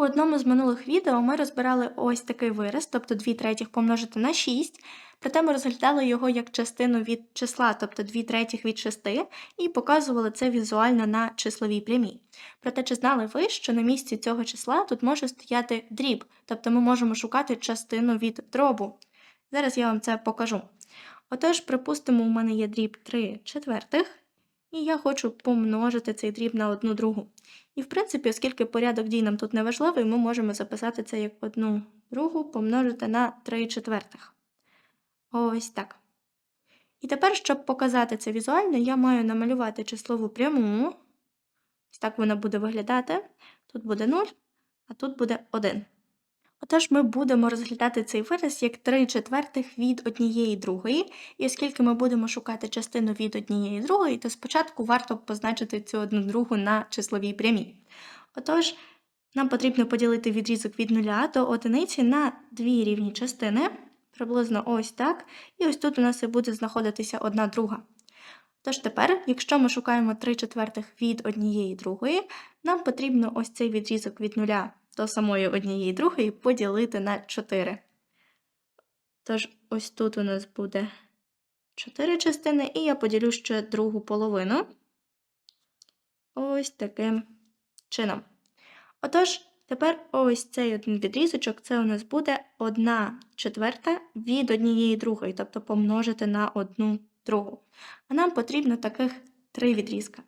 У одному з минулих відео ми розбирали ось такий вираз, тобто 2 третіх помножити на 6, проте ми розглядали його як частину від числа, тобто 2 третіх від 6, і показували це візуально на числовій прямій. Проте чи знали ви, що на місці цього числа тут може стояти дріб, тобто ми можемо шукати частину від дробу. Зараз я вам це покажу. Отож, припустимо, у мене є дріб 3 четвертих, і я хочу помножити цей дріб на одну другу. І, в принципі, оскільки порядок дій нам тут не важливий, ми можемо записати це як одну другу помножити на 3 четвертих. Ось так. І тепер, щоб показати це візуально, я маю намалювати числову пряму. Ось так вона буде виглядати. Тут буде 0, а тут буде 1. Отож, ми будемо розглядати цей вираз як 3 четвертих від однієї другої, і оскільки ми будемо шукати частину від однієї другої, то спочатку варто позначити цю одну другу на числовій прямій. Отож, нам потрібно поділити відрізок від нуля до одиниці на дві рівні частини, приблизно ось так, і ось тут у нас і буде знаходитися одна друга. Тож тепер, якщо ми шукаємо 3 четвертих від однієї другої, нам потрібно ось цей відрізок від нуля до самої однієї другої поділити на 4. Тож, ось тут у нас буде 4 частини, і я поділю ще другу половину. Ось таким чином. Отож, тепер ось цей один відрізочок, це у нас буде 1 четверта від однієї другої, тобто помножити на одну другу. А нам потрібно таких три відрізка.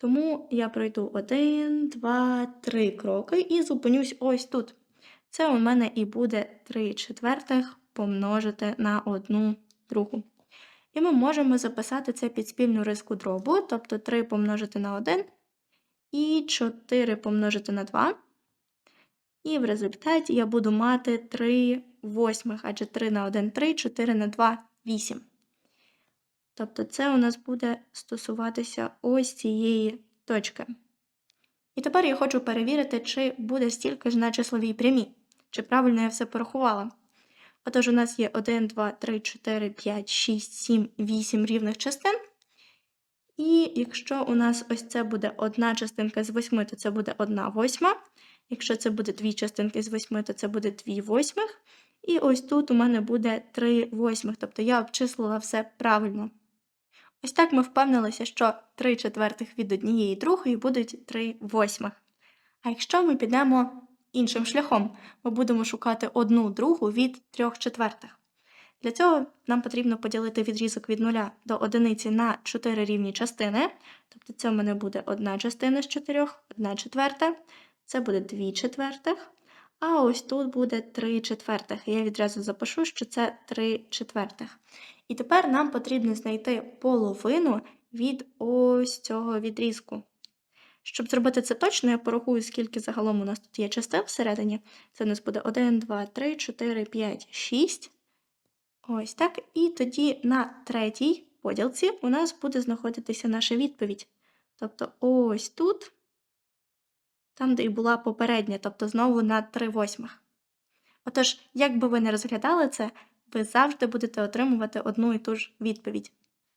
Тому я пройду 1, 2, 3 кроки і зупинюсь ось тут. Це у мене і буде 3 четвертих помножити на 1 другу. І ми можемо записати це під спільну риску дробу, тобто 3 помножити на 1 і 4 помножити на 2. І в результаті я буду мати 3 восьмих, адже 3 на 1 3, 4 на 2 8. Тобто це у нас буде стосуватися ось цієї точки. І тепер я хочу перевірити, чи буде стільки ж на числовій прямій, чи правильно я все порахувала. Отож, у нас є 1, 2, 3, 4, 5, 6, 7, 8 рівних частин. І якщо у нас ось це буде одна частинка з 8, то це буде 1 восьма. Якщо це буде дві частинки з 8, то це буде 2 восьмих. І ось тут у мене буде 3 восьмих, тобто я обчислила все правильно. Ось так ми впевнилися, що 3 четвертих від однієї другої будуть 3 восьмих. А якщо ми підемо іншим шляхом, ми будемо шукати одну другу від 3 четвертих. Для цього нам потрібно поділити відрізок від 0 до одиниці на 4 рівні частини. Тобто це в мене буде одна частина з 4, 1 четверта, це буде 2 четвертих, а ось тут буде 3 четвертих. Я відразу запишу, що це 3 четвертих. І тепер нам потрібно знайти половину від ось цього відрізку. Щоб зробити це точно, я порахую, скільки загалом у нас тут є частин всередині. Це у нас буде 1, 2, 3, 4, 5, 6. Ось так. І тоді на третій поділці у нас буде знаходитися наша відповідь. Тобто ось тут, там, де і була попередня, тобто знову на 3 восьмих. Отож, як би ви не розглядали це, ви завжди будете отримувати одну і ту ж відповідь.